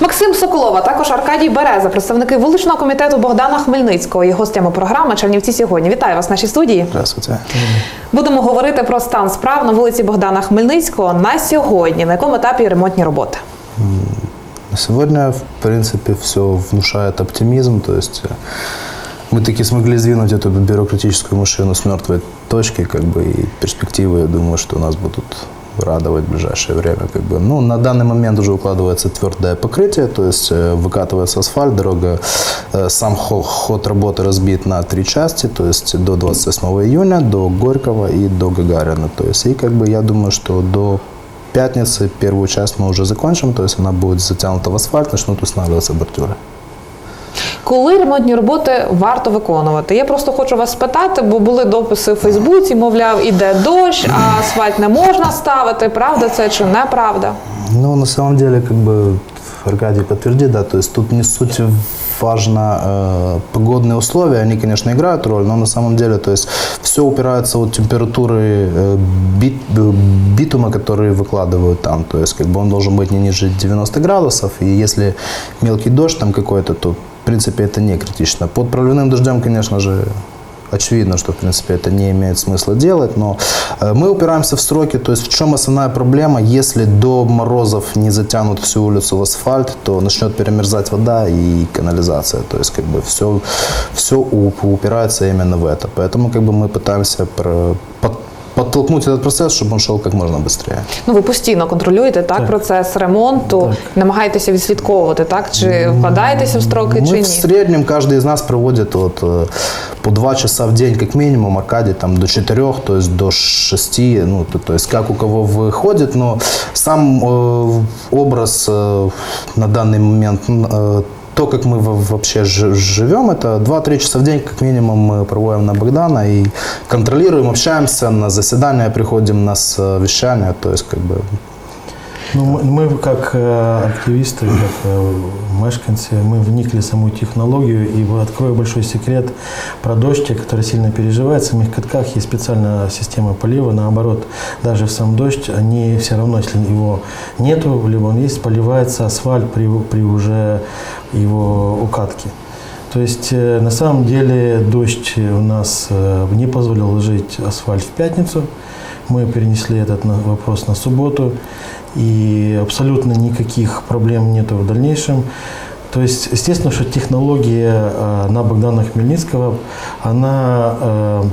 Максим Соколова, також Аркадій Береза, представники вуличного комітету Богдана Хмельницького і гостями програми Чернівці сьогодні. Вітаю вас в нашій студії. Здравствуйте. Будемо говорити про стан справ на вулиці Богдана Хмельницького на сьогодні. На якому етапі ремонтні роботи? На Сегодня, в принципе, все внушает оптимизм. То есть э, мы таки смогли сдвинуть эту бюрократическую машину с мертвой точки, как бы, и перспективы, я думаю, что нас будут радовать в ближайшее время. Как бы. ну, на данный момент уже укладывается твердое покрытие, то есть э, выкатывается асфальт, дорога, э, сам хо- ход работы разбит на три части, то есть до 28 июня, до Горького и до Гагарина. То есть, и как бы я думаю, что до пятницы первую часть мы уже закончим, то есть она будет затянута в асфальт, начнут устанавливаться бордюры. Коли ремонтні роботи варто виконувати? Я просто хочу вас спитати, бо були дописи в Фейсбуці, мовляв, іде дощ, а асфальт не можна ставити. Правда це чи неправда? Ну, на самом деле, как бы Аркадий подтвердит, да, то есть тут не суть важно э, погодные условия, они, конечно, играют роль, но на самом деле, то есть все упирается от температуры э, бит, э, битума, который выкладывают там, то есть как бы он должен быть не ниже 90 градусов, и если мелкий дождь там какой-то, то в принципе это не критично. Под проливным дождем, конечно же, Очевидно, что, в принципе, это не имеет смысла делать, но э, мы упираемся в сроки. То есть в чем основная проблема? Если до морозов не затянут всю улицу в асфальт, то начнет перемерзать вода и канализация. То есть как бы все, все упирается именно в это. Поэтому как бы мы пытаемся про- под- подтолкнуть этот процесс, чтобы он шел как можно быстрее. Ну ви постійно контролюєте так, процес ремонту, намагаєтеся відслідковувати, так чи вкладаєтеся в строки, чи Мы ні? в среднем каждый из нас проводит вот, э, по два часа в день как минимум, Аркадий там до четырех, то есть до шести, ну, то, то есть как у кого выходит, но сам э, образ э, на данный момент, м, э, то, как мы во- вообще жи- живем, это 2-3 часа в день как минимум мы проводим на Богдана и контролируем, общаемся, на заседания приходим, на совещания, то есть как бы Ну, мы, как э, активисты, как э, мешканцы, мы вникли в саму технологию. И открою большой секрет про дождь, те, которые сильно переживают. В самих катках есть специальная система полива. Наоборот, даже в сам дождь, они все равно, если его нету, либо он есть, поливается асфальт при, при уже его укатке. То есть э, на самом деле дождь у нас э, не позволил ложить асфальт в пятницу. Мы перенесли этот вопрос на субботу. И абсолютно никаких проблем нет в дальнейшем. То есть, естественно, что технология э, на Богдана Хмельницкого, она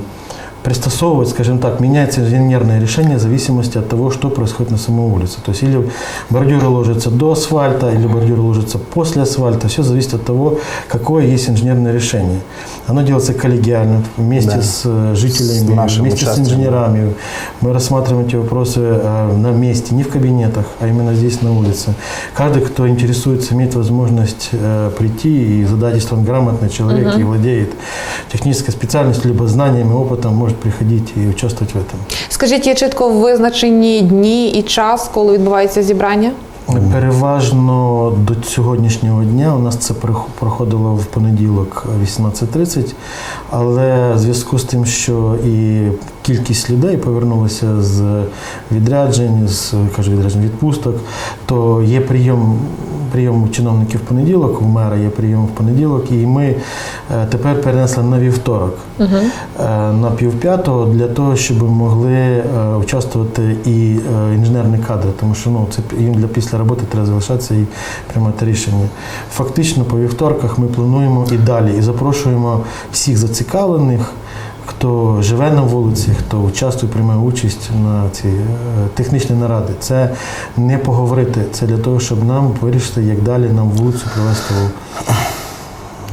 пристосовывает, скажем так, меняется инженерное решение в зависимости от того, что происходит на самой улице. То есть или бордюры ложатся до асфальта, или бордюры ложатся после асфальта. Все зависит от того, какое есть инженерное решение. Оно делается коллегиально, вместе Да. с э, жителями, С нашим вместе с участием. инженерами. Мы рассматриваем эти вопросы э, на месте, не в кабинетах, а именно здесь, на улице. Каждый, кто интересуется, имеет возможность э, прийти и задать, если он грамотный человек и владеет технической специальностью, либо знаниями, опытом, может приходить и участвовать в этом. Скажіть, є чітко визначені дні і час, коли відбувається зібрання? Переважно до сьогоднішнього дня у нас це проходило в понеділок 18.30, але в зв'язку з тим, що і кількість людей повернулася з відряджень, з кажу, відряджень відпусток, то є прийом. Прийом чиновників в понеділок, у мера є прийом в понеділок, і ми е, тепер перенесли на вівторок, е, на півп'ятого, для того, щоб могли е, участвувати і інженерні кадри, тому що ну, це їм для після роботи треба залишатися і приймати рішення. Фактично, по вівторках ми плануємо і далі, і запрошуємо всіх зацікавлених. Хто живе на вулиці, хто участвує, приймає участь на ці е, технічні наради. Це не поговорити, це для того, щоб нам вирішити, як далі нам вулицю привести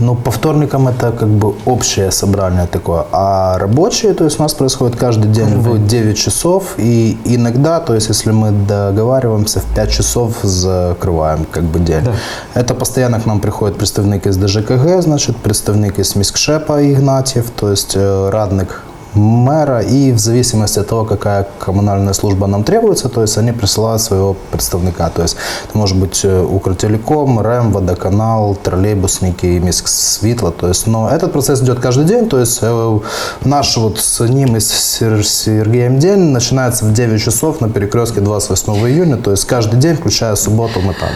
Ну, по вторникам это как бы общее собрание такое, а рабочие, то есть у нас происходит каждый день в 9 часов, и иногда, то есть если мы договариваемся, в 5 часов закрываем как бы день. Да. Это постоянно к нам приходит представник из ДЖКГ, значит, представник из Міськшепа Игнатьев, то есть э, радник мэра, и в зависимости от того, какая коммунальная служба нам требуется, то есть они присылают своего представника. То есть это может быть э, Укртелеком, РЭМ, Водоканал, троллейбусники, Мисксвитло. То есть, но этот процесс идет каждый день. То есть э, наш вот с ним и с Сер- Сергеем день начинается в 9 часов на перекрестке 28 июня. То есть каждый день, включая субботу, мы там.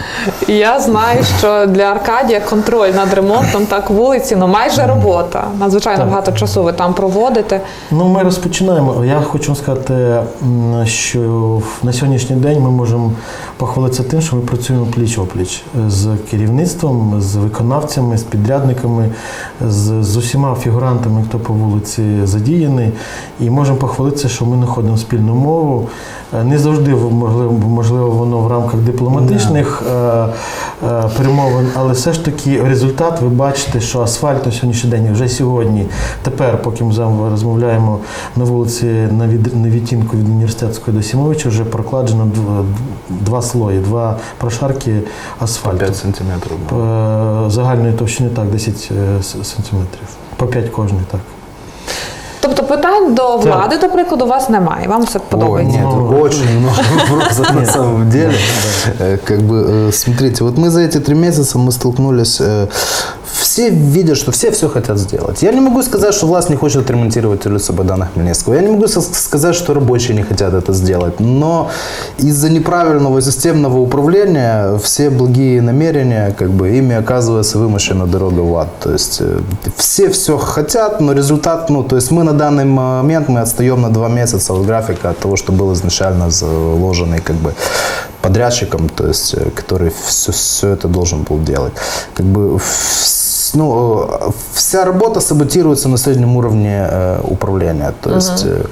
І Я знаю, що для Аркадія контроль над ремонтом так вулиці, ну майже робота. Надзвичайно багато часу ви там проводите. Ну, ми розпочинаємо. Я хочу сказати, що на сьогоднішній день ми можемо похвалитися тим, що ми працюємо пліч-опліч з керівництвом, з виконавцями, з підрядниками, з, з усіма фігурантами, хто по вулиці задіяний. І можемо похвалитися, що ми знаходимо спільну мову. Е, Не завжди можливо, можливо воно в рамках дипломатичних е, е, перемовин, але все ж таки результат ви бачите, що асфальт на сьогоднішній день вже сьогодні, тепер, поки ми з вами розмовляємо на вулиці на, від, на відтінку від університетської до Сімовича, вже прокладено два, два слої, два прошарки асфальту. 5 сантиметров. Е, Загальної товщини так, 10 е, сантиметрів. По 5 кожний, так. Тобто питань до влади, до прикладу, у вас немає. Вам все Ой, подобається. нет, Ну, очень много вопросов на самом деле. Э, Как бы, э, смотрите, вот мы за эти три месяца мы столкнулись, э, все видят, что все все хотят сделать. Я не могу сказать, что власть не хочет отремонтировать улицу Богдана Хмельницкого. Я не могу со- сказать, что рабочие не хотят это сделать. Но из-за неправильного и системного управления все благие намерения, как бы, ими оказывается вымощена дорога в ад. То есть э, все все хотят, но результат, ну, то есть мы на данный момент мы отстаем на два месяца от графика от того, что был изначально заложенный как бы подрядчиком, то есть э, который все, все это должен был делать. Как бы ну, э, вся работа саботируется на среднем уровне э, управления. То есть э,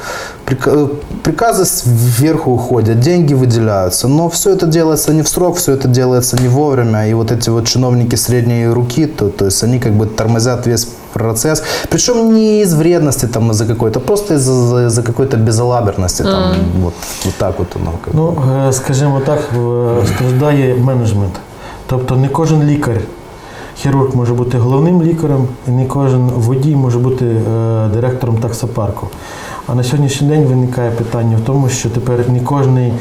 э, приказы сверху уходят, деньги выделяются, но все это делается не в срок, все это делается не вовремя. И вот эти вот чиновники средней руки, то, то есть они как бы тормозят весь процесс. Причем не из вредности там из-за какой-то, просто из-за из-за какой-то безалаберности. Там, вот, вот так вот оно. Как. Ну, е, скажімо так, е, страждає менеджмент. Тобто не кожен лікар, хірург може бути головним лікарем, і не кожен водій може бути е, директором таксопарку. А на сьогоднішній день виникає питання в тому, що тепер не кожен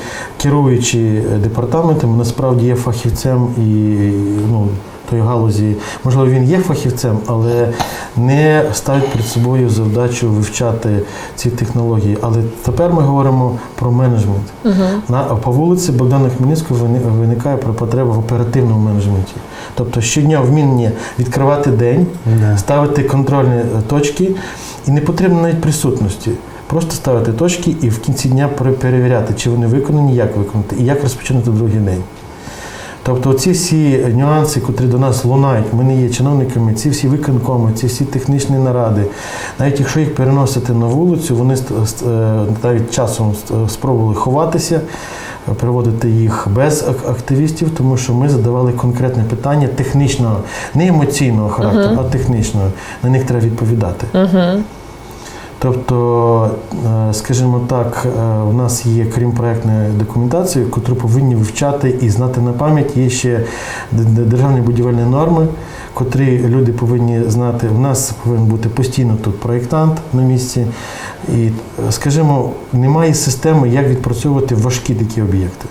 керуючий департаментом насправді є фахівцем і ну, тої галузі. Можливо, він є фахівцем, але не ставить перед собою завдачу вивчати ці технології. Але тепер ми говоримо про менеджмент. На по вулиці Богдана Хмельницького виникає про потреба в оперативному менеджменті. Тобто щодня вміння відкривати день, Да. ставити контрольні е, точки, і не потрібно навіть присутності. Просто ставити точки і в кінці дня перевіряти, чи вони виконані, як виконати, і як розпочинати другий день. Тобто ці всі нюанси, котрі до нас лунають, ми не є чиновниками, ці всі виконкоми, ці всі технічні наради, навіть якщо їх переносити на вулицю, вони е, навіть часом спробували ховатися, е, приводити їх без ак- активістів, тому що ми задавали конкретне питання технічного, не емоційного характеру, а технічного. На них треба відповідати. Тобто, е, скажімо так, е, у нас є, крім проектної документації, яку повинні вивчати і знати на пам'ять, є ще державні будівельні норми, котрі люди повинні знати. У нас повинен бути постійно тут проєктант на місці. І, е, скажімо, немає системи, як відпрацьовувати важкі такі об'єкти.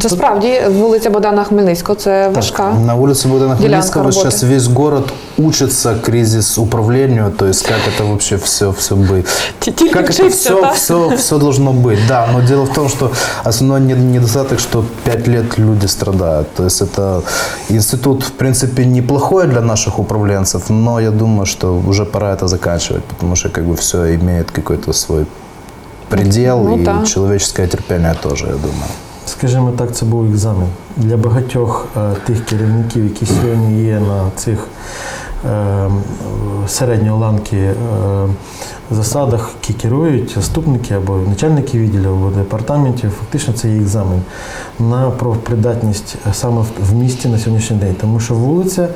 Це справді вулиця Богдана Хмельницького, це важка. На улице Богдана Делянка Хмельницкого работы. сейчас весь город учится кризис управлению, то есть как это вообще все, все быть. Ті- Тільки Как это вчиться, все, так? все, все должно быть. Да, но дело в том, что основной не- недостаток, что пять лет люди страдают. То есть это институт, в принципе, неплохой для наших управленцев, но я думаю, что уже пора это заканчивать, потому что как бы все имеет какой-то свой предел Ну и да. человеческое терпение тоже, я думаю. Скажімо так, це був екзамен для багатьох е, тих керівників, які сьогодні є на цих е, середньої ланки е, засадах, які керують заступники або начальники відділів або департаментів. Фактично це є екзамен на профпридатність е, саме в- в місті на сьогоднішній день. Тому що вулиця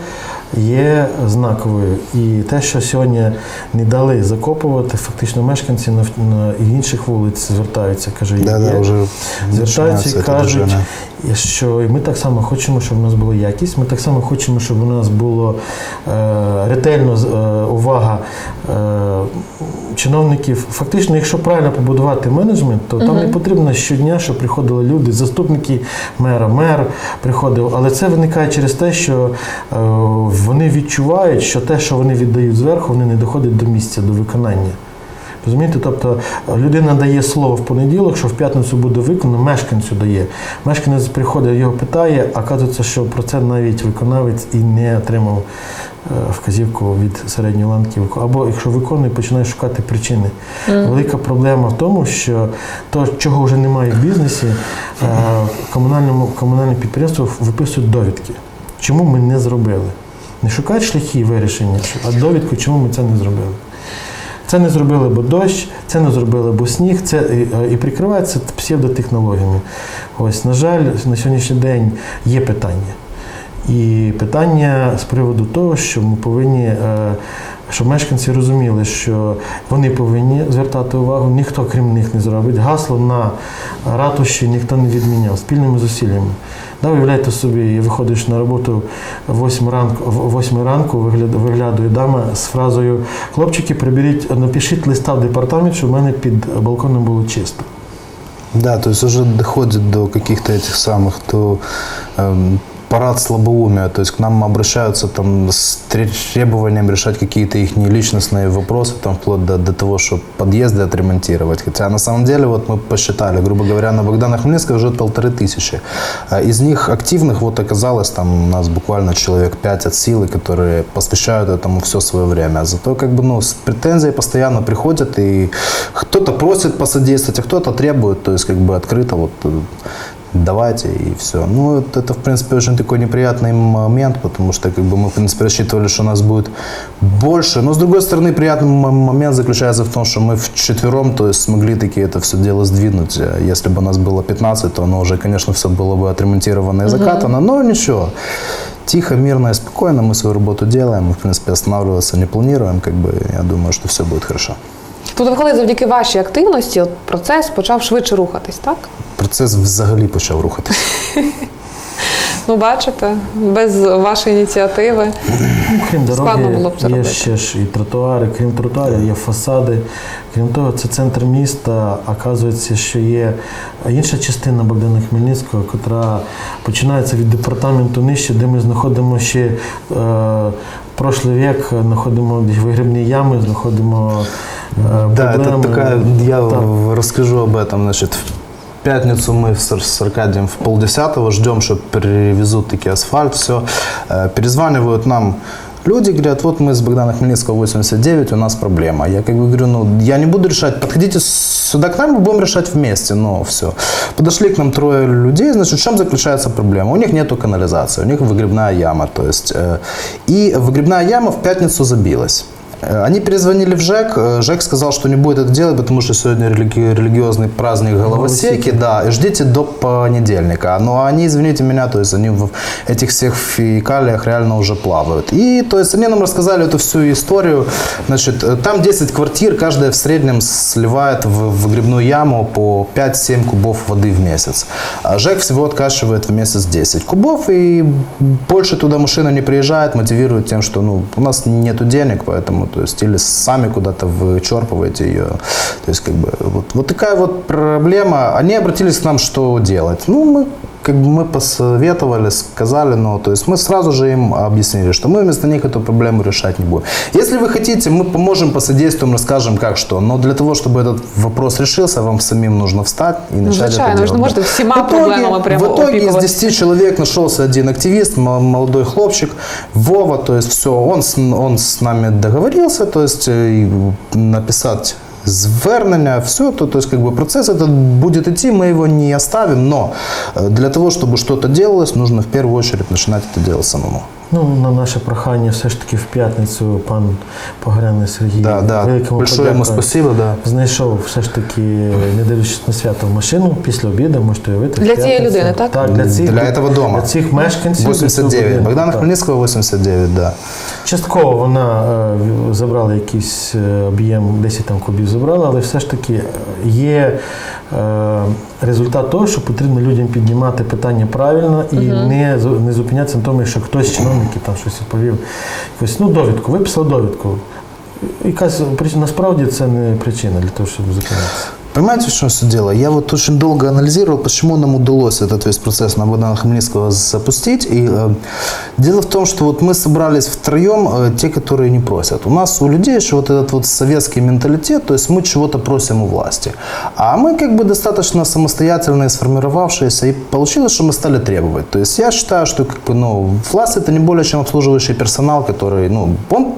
є знаковою. І те, що сьогодні не дали закопувати, фактично мешканці на, на і інших вулиць звертаються, каже, Да, да, є. уже звертаються і кажуть, що ми так само хочемо, щоб у нас була якість. Ми так само хочемо, щоб у нас було е, ретельно е, увага е, чиновників. Фактично, якщо правильно побудувати менеджмент, то там не потрібно щодня, щоб приходили люди, заступники мера, мер приходив. Але це виникає через те, що е, вони відчувають, що те, що вони віддають зверху, вони не доходять до місця, до виконання. Розумієте, тобто е, людина дає слово в понеділок, що в п'ятницю буде виконано, мешканцю дає. Мешканець приходить, його питає, а кажеться, що про це навіть виконавець і не отримав е, вказівку від середньої ланки. Або якщо виконує, починає шукати причини. Велика проблема в тому, що то, чого вже немає в бізнесі, е, комунальному комунальне підприємство виписують довідки. Чому ми не зробили? Не шукають шляхи вирішення, а довідку, чому ми це не зробили. Це не зробили, бо дощ, це не зробили, бо сніг, це і, прикривається псевдотехнологіями. Ось, на жаль, на сьогоднішній день є питання. І питання з приводу того, що ми повинні, е, щоб мешканці розуміли, що вони повинні звертати увагу, ніхто крім них не зробить. Гасло на ратуші ніхто не відміняв спільними зусиллями. Да, уявляєте собі, виходиш на роботу в 8 ранку, в 8 ранку вигляд- виглядає дама з фразою Хлопчики, приберіть, напишіть листа в департамент, щоб в мене під балконом було чисто. Да, то есть уже доходит до каких-то этих самых, до эм, парад слабоумия, то есть к нам обращаются там с требованием решать какие-то их личностные вопросы, там вплоть до, до того, чтобы подъезды отремонтировать. Хотя на самом деле, вот мы посчитали, грубо говоря, на Богдана Хмельницкого живет полторы тысячи. А Из них активных вот оказалось там у нас буквально человек пять от силы, которые посвящают этому все свое время. А Зато как бы, ну, с претензией постоянно приходят и кто-то просит посодействовать, а кто-то требует, то есть как бы открыто вот э, давайте и все. Ну, это, это, в принципе, очень такой неприятный момент, потому что как бы мы, в принципе, рассчитывали, что у нас будет больше. Но, с другой стороны, приятный м- момент заключается в том, что мы вчетвером, то есть смогли таки это все дело сдвинуть. Э, Если бы у нас было 15, то оно уже, конечно, все было бы отремонтировано и закатано, но ничего. Тихо, мирно и спокойно мы свою работу делаем. Мы, в принципе, останавливаться не планируем. Как бы, я думаю, что все будет хорошо. Тобто, виходить, завдяки вашій активності от процес почав швидше рухатись, так? Процес взагалі почав рухатися. Ну, бачите, без вашої ініціативи. Ну, Крім Складно було б це є робити. ще ж і тротуари, крім тротуарів, є фасади. Крім того, це центр міста. Оказується, що є інша частина Богдана Хмельницького, яка починається від департаменту нижче, де ми знаходимо ще е, прошлий вік, знаходимо вигрібні ями, знаходимо е, Да, это такая, я Так. расскажу об этом. Значит, пятницу мы с, Аркадием в полдесятого ждем, что привезут таки асфальт, все. Перезванивают нам люди, говорят, вот мы с Богдана Хмельницкого 89, у нас проблема. Я как бы говорю, ну, я не буду решать, подходите сюда к нам, мы будем решать вместе, но все. Подошли к нам трое людей, значит, в чем заключается проблема? У них нету канализации, у них выгребная яма, то есть, э, и выгребная яма в пятницу забилась. Э, Они перезвонили в ЖЭК. э, ЖЭК сказал, что не будет это делать, потому что сегодня религи- религиозный праздник Головосеки, да, и ждите до понедельника. Но они, извините меня, то есть они в этих всех фекалиях реально уже плавают. И то есть они нам рассказали эту всю историю. Значит, э, там 10 квартир, каждая в среднем сливает в в выгребную яму по 5-7 кубов воды в месяц. А ЖЭК всего откачивает в месяц 10 кубов, и больше туда машина не приезжает, мотивирует тем, что ну, у нас нету денег, поэтому то есть или сами куда-то вычерпываете ее. То есть как бы вот, вот такая вот проблема. Они обратились к нам, что делать. Ну, мы как бы мы посоветовали, сказали, но то есть мы сразу же им объяснили, что мы вместо них эту проблему решать не будем. Если вы хотите, мы поможем, посодействуем, расскажем, как что. Но для того, чтобы этот вопрос решился, вам самим нужно встать и начать звичайно, это ви ж не делать. можете всіма В итоге- проблемами прямо В итоге из опікуватися. 10 человек нашелся один активист, мо- молодой хлопчик, Вова, то есть все, он, с- он с нами договорился, то есть э, и написать звернення, все, то, то есть как бы процесс этот будет идти, мы его не оставим, но э, для того, чтобы что-то делалось, нужно в первую очередь начинать это делать самому. Ну, на наше прохання все ж таки в п'ятницю пан Погряний Сергій. Да, да. Большое спасибо, да. Знайшов все ж таки, не дивлячись на свято, машину після обіду, можете уявити. Для цієї людини, так? Так, для, цих, Для этого дома. Для цих мешканців. для цього 89. будинку, Богдана так. 89, да. Частково вона е, забрала якийсь е, об'єм, 10 там кубів забрала, але все ж таки є е, результат того, що потрібно людям піднімати питання правильно і не, зу- не зупинятися на тому, що хтось з чиновників там щось відповів. Якось, ну, довідку, виписав довідку. Якась насправді це не причина для того, щоб зупинятися. Понимаете, в чем все дело? Я вот очень долго анализировал, почему нам удалось этот весь процесс на Богдана Хмельницкого запустить. И э, дело в том, что вот мы собрались втроем, э, те, которые не просят. У нас у людей еще вот этот вот советский менталитет, то есть мы чего-то просим у власти. А мы как бы достаточно самостоятельные, сформировавшиеся, и получилось, что мы стали требовать. То есть я считаю, что как бы, ну, власть это не более чем обслуживающий персонал, который, ну, он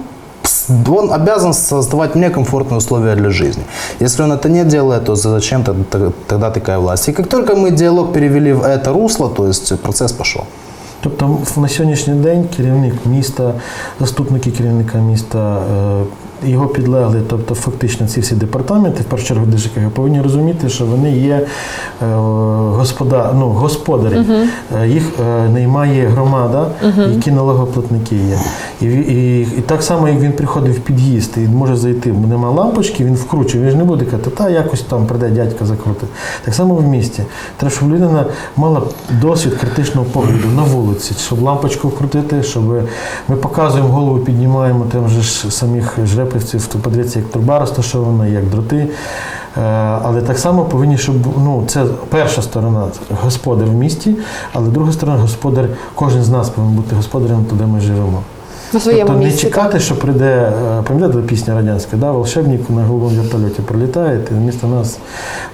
он обязан создавать мне комфортные условия для жизни. Если он это не делает, то зачем т- т- тогда такая власть? И как только мы диалог перевели в это русло, то есть процесс пошел. Тобто на сьогоднішній день керівник міста, заступники керівника міста, е, його підлегли, тобто фактично ці всі департаменти, в першу чергу ДЖКГ, повинні розуміти, що вони є е, господа, ну, господарі. Е, Їх е, наймає громада, які налогоплатники є. І, і, і так само, як він приходить в під'їзд і може зайти, бо нема лампочки, він вкручує, він ж не буде казати, та якось там прийде дядька закрутить. Так само в місті. Треба, щоб людина мала досвід критичного погляду на вулиці, щоб лампочку вкрутити, щоб ми показуємо голову, піднімаємо там же ж самих жрепівців, то подивіться, як труба розташована, як дроти. Е, Але так само повинні, щоб ну це перша сторона господар в місті, але друга сторона господар, кожен з нас повинен бути господарем туди ми живемо. На своєму тобто місці. не чекати, що прийде, е, пам'ятаєте пісня радянська, да? волшебник на голубому вертольоті прилітає, і вмісто нас.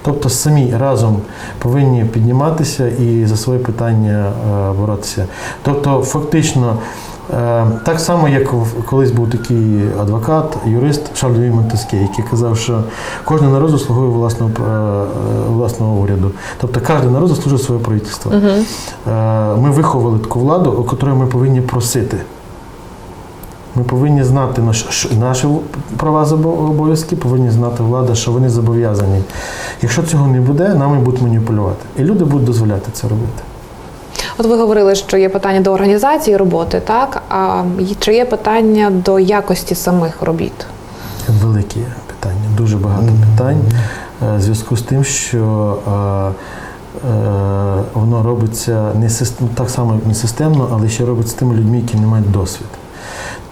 Тобто самі разом повинні підніматися і за своє питання е, боротися. Тобто, фактично. Е, Так само, як колись був такий адвокат, юрист Шарль Монтеске, який казав, що кожен народ заслуговує власного, е, е, власного уряду. Тобто кожен народ заслужує своє правительство. Е, Ми виховали таку владу, у якої ми повинні просити. Ми повинні знати наші права обов'язки, повинні знати влада, що вони зобов'язані. Якщо цього не буде, нами будуть маніпулювати. І люди будуть дозволяти це робити. От ви говорили, що є питання до організації роботи, так? А чи є питання до якості самих робіт? Великі питання, дуже багато питань. е, В зв'язку з тим, що е, е, воно робиться не систем, так само не системно, але ще робиться тими людьми, які не мають досвід.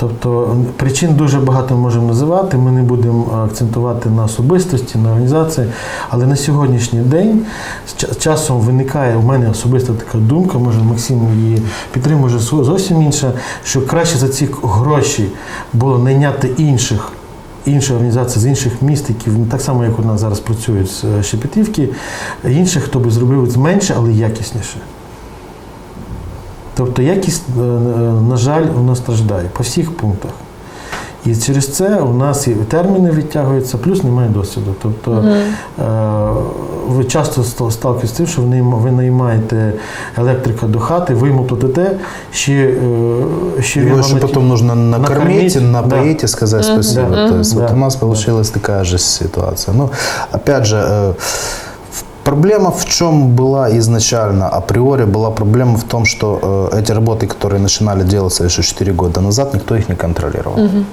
Тобто причин дуже багато можемо називати. Ми не будемо акцентувати на особистості, на організації. Але на сьогоднішній день з часом виникає у мене особиста така думка, може Максим її підтримує зовсім інша, що краще за ці гроші було найняти інших. Інші організації з інших міст, які так само, як у нас зараз працюють з е, Шепетівки, інших, хто би зробив менше, але якісніше. Тобто якість, е, е, на жаль, вона страждає по всіх пунктах. І через це у нас і терміни відтягуються, плюс немає досвіду. Тобто е, ви часто ста- з тим, що ви наймаєте електрика до хати, ви йому платите, ще, ще Его він еще вам на ті- потом нужно накормить, накормить, напоить и сказать спасибо. Да. То есть вот Да. у нас получилась такая же ситуация. Ну, опять же, проблема в чем была изначально? Априори была проблема в том, что э, эти работы, которые начинали делаться еще 4 года назад, никто их не контролировал. Э,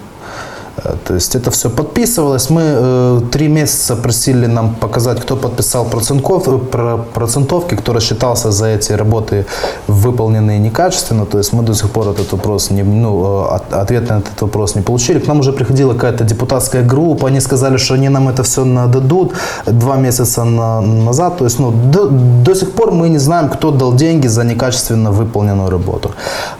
То есть это все подписывалось. Мы э, три месяца просили нам показать, кто подписал процентков, э, про- процентовки, кто рассчитался за эти работы, выполненные некачественно. То есть мы до сих пор этот вопрос не, ну, э, от- ответ на этот вопрос не получили. К нам уже приходила какая-то депутатская группа, они сказали, что они нам это все нададут два месяца на- назад. То есть ну, до, до сих пор мы не знаем, кто дал деньги за некачественно выполненную работу.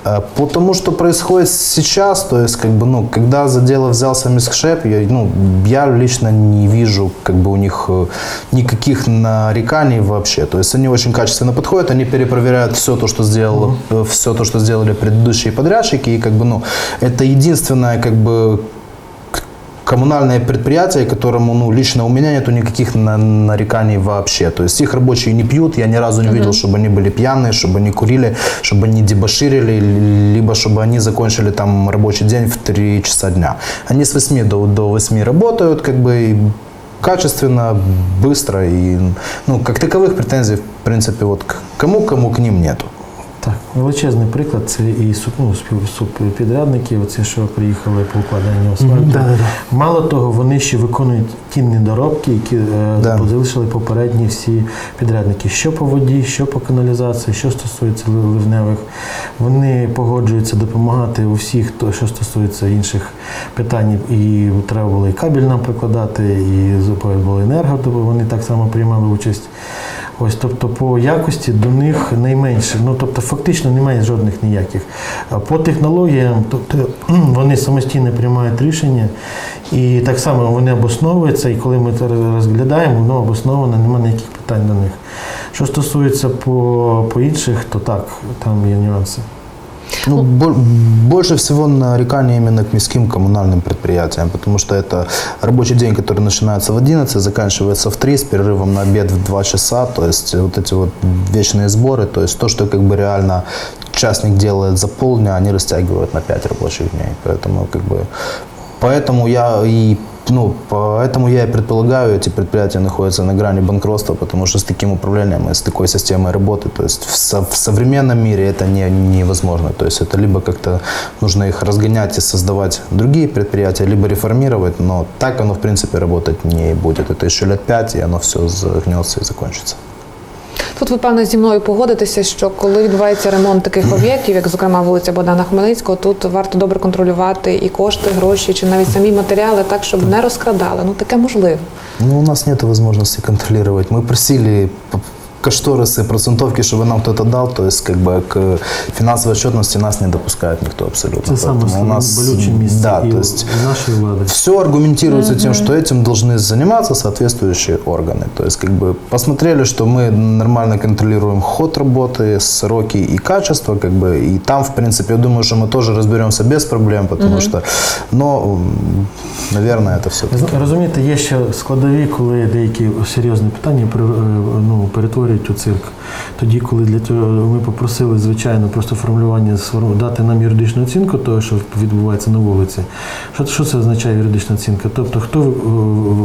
Э, Потому что происходит сейчас, то есть как бы, ну, когда за дело взялся Мискшеп, я, ну, я лично не вижу как бы у них э, никаких нареканий вообще. То есть они очень качественно подходят, они перепроверяют все то, что сделало, все то, что сделали предыдущие подрядчики, и как бы, ну, это единственное как бы коммунальное предприятие, которому, ну, лично у меня нету никаких на- нареканий вообще. То есть их рабочие не пьют, я ни разу не видел, чтобы они были пьяные, чтобы они курили, чтобы они дебоширили, либо чтобы они закончили там рабочий день в 3 часа дня. Они с 8 до, до 8 работают, как бы, и качественно, быстро, и, ну, как таковых претензий, в принципе, вот к кому-кому к ним нету. Так, величезний приклад це і ну, спів- субпідрядники, оці, що приїхали по укладанню асфальту. Да-да-да. Мало того, вони ще виконують ті недоробки, які е, Да. залишили попередні всі підрядники. Що по воді, що по каналізації, що стосується ливневих. Вони погоджуються допомагати у всіх, то, що стосується інших питань. І треба було і кабель нам прикладати, і було енерго, тобто вони так само приймали участь. Ось, тобто по якості до них найменше. Ну тобто фактично немає жодних ніяких. По технологіям, тобто вони самостійно приймають рішення, і так само вони обосновуються, і коли ми це розглядаємо, воно обосновано, немає ніяких питань до них. Що стосується по, по інших, то так, там є нюанси. Ну, бо- больше всего нареканий именно к мирским коммунальным предприятиям, потому что это рабочий день, который начинается в 11, заканчивается в 3 с перерывом на обед в 2 часа, то есть вот эти вот вечные сборы, то есть то, что как бы реально частник делает за полдня, они растягивают на 5 рабочих дней, поэтому как бы Поэтому я и ну, поэтому я и предполагаю, эти предприятия находятся на грани банкротства, потому что с таким управлением и с такой системой работы, то есть в, со- в современном мире это не, невозможно. То есть это либо как-то нужно их разгонять и создавать другие предприятия, либо реформировать, но так оно в принципе работать не будет. Это еще лет пять, и оно все загнется и закончится. Тут ви певно зі мною погодитеся, що коли відбувається ремонт таких об'єктів, як зокрема вулиця Богдана Хмельницького, тут варто добре контролювати і кошти, гроші, чи навіть самі матеріали, так щоб не розкрадали. Ну таке можливо. Ну, у нас нет возможности контролировать. Мы просили кошторисы, процентовки, чтобы нам кто-то дал, то есть как бы к финансовой отчетности нас не допускает никто абсолютно. Це саме Поэтому у нас болюче місце да, і то есть у нашої влади. все аргументируется тем, что этим должны заниматься соответствующие органы. То есть как бы посмотрели, что мы нормально контролируем ход работы, сроки и качество, как бы, и там, в принципе, я думаю, что мы тоже разберемся без проблем, потому что, но, м, наверное, это все. Роз- Розумієте, є ще складові, коли деякі серйозні питання при- е, ну, перетворюють у цирк. Тоді, коли для цього ми попросили, звичайно, просто формулювання дати нам юридичну оцінку того, що відбувається на вулиці. Що, що це означає юридична оцінка? Тобто, хто,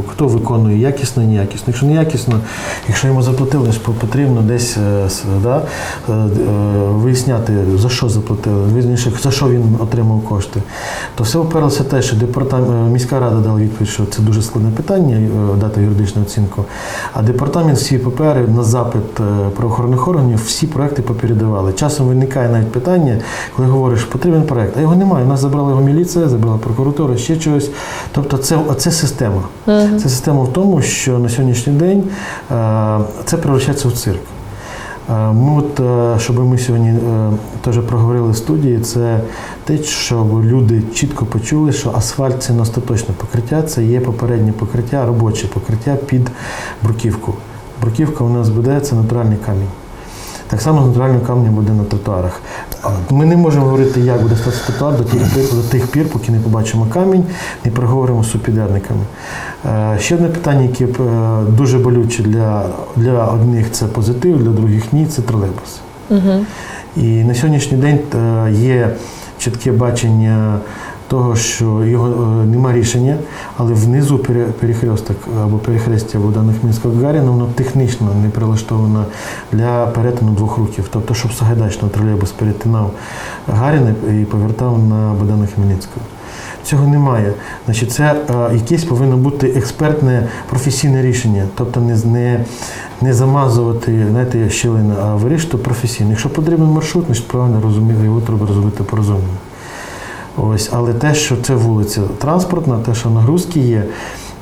хто виконує якісно, неякісно. Якщо неякісно, якщо йому заплатили, ж потрібно десь е, да, е, е, виясняти, за що заплатили, за що він отримав кошти. То все опиралося те, що департамент, міська рада дала відповідь, що це дуже складне питання дати юридичну оцінку. А департамент всі папери на запит е, правоохоронних органів всі проекти попередавали. Часом виникає навіть питання, коли говориш, потрібен проект, а його немає. У нас забрала його міліція, забрала прокуратура, ще чогось. Тобто це, це система. Це система в тому, що на сьогоднішній день е, це превращається в цирк. Е, Ми от, щоб ми сьогодні теж проговорили в студії, це те, щоб люди чітко почули, що асфальт це не остаточне покриття, це є попереднє покриття, робоче покриття під бруківку. Бруківка у нас буде це натуральний камінь. Так само з натуральним каменем буде на тротуарах. Ми не можемо говорити, як буде стати тротуар до тих пір, до тих пір, поки не побачимо камінь, не проговоримо з субпідрядниками. Е, Ще одне питання, яке е, дуже болюче для, для одних це позитив, для других ні, це тролейбус. Угу. І на сьогоднішній день е, є чітке бачення того, що його е, нема рішення, але внизу пере- перехресток або перехрестя Богдана Хмельницького Гагаріна, воно технічно не прилаштовано для перетину двох рухів. Тобто, щоб Сагайдачно тролейбус перетинав Гаріна і повертав на Богдана Хмельницького. Цього немає. Значить, це е, якесь повинно бути експертне професійне рішення, тобто не, не, не замазувати знаєте, щілини, а вирішити професійно. Якщо потрібен маршрут, значить правильно розуміти, його треба розробити по-розумному. Ось, але те, що це вулиця транспортна, те, що нагрузки є,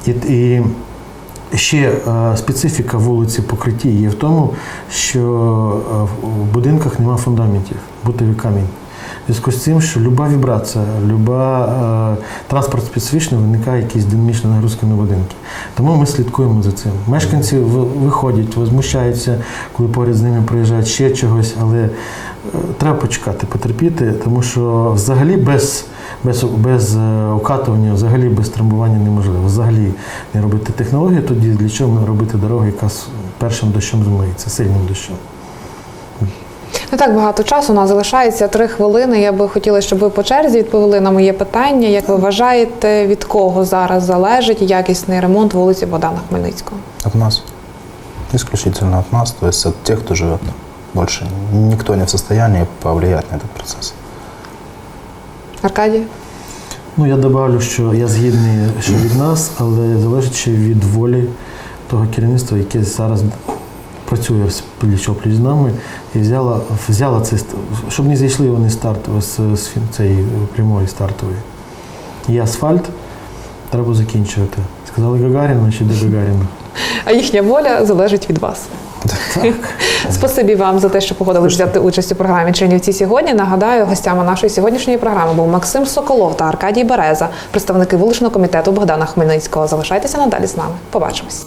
і, і ще е, специфіка вулиці покритті є в тому, що е, в будинках немає фундаментів, бутовий камінь. Зв'язку з цим, що люба вібрація, люба е, транспорт специфічний виникає якісь динамічні нагрузки на будинки. Тому ми слідкуємо за цим. Мешканці виходять, возмущаються, коли поряд з ними проїжджають ще чогось, але е, треба почекати, потерпіти, тому що взагалі без, без, без е, окатування, взагалі без трамбування неможливо. Взагалі не робити технологію, тоді для чого робити дорогу, яка з першим дощем змиється, сильним дощем. Не так багато часу у нас залишається три хвилини. Я би хотіла, щоб ви по черзі відповіли на моє питання. Як ви вважаєте, від кого зараз залежить якісний ремонт вулиці Богдана Хмельницького? От нас. Исключительно от нас, то есть от тех, кто живет там. Больше никто не в состоянии повлиять на этот процесс. Аркадій? Ну, я добавлю, що я згідний, що від нас, але залежить ще від волі того керівництва, яке зараз працює пліч опліч з нами, і взяла, взяла це, щоб не зійшли вони старт з, з цієї прямої стартової. Є асфальт, треба закінчувати. Сказали Гагаріна, значить де Гагаріна. А їхня воля залежить від вас. Спасибі вам за те, що погодились взяти участь у програмі Чернівці сьогодні. Нагадаю, гостями нашої сьогоднішньої програми був Максим Соколов та Аркадій Береза, представники вуличного комітету Богдана Хмельницького. Залишайтеся надалі з нами. Побачимось.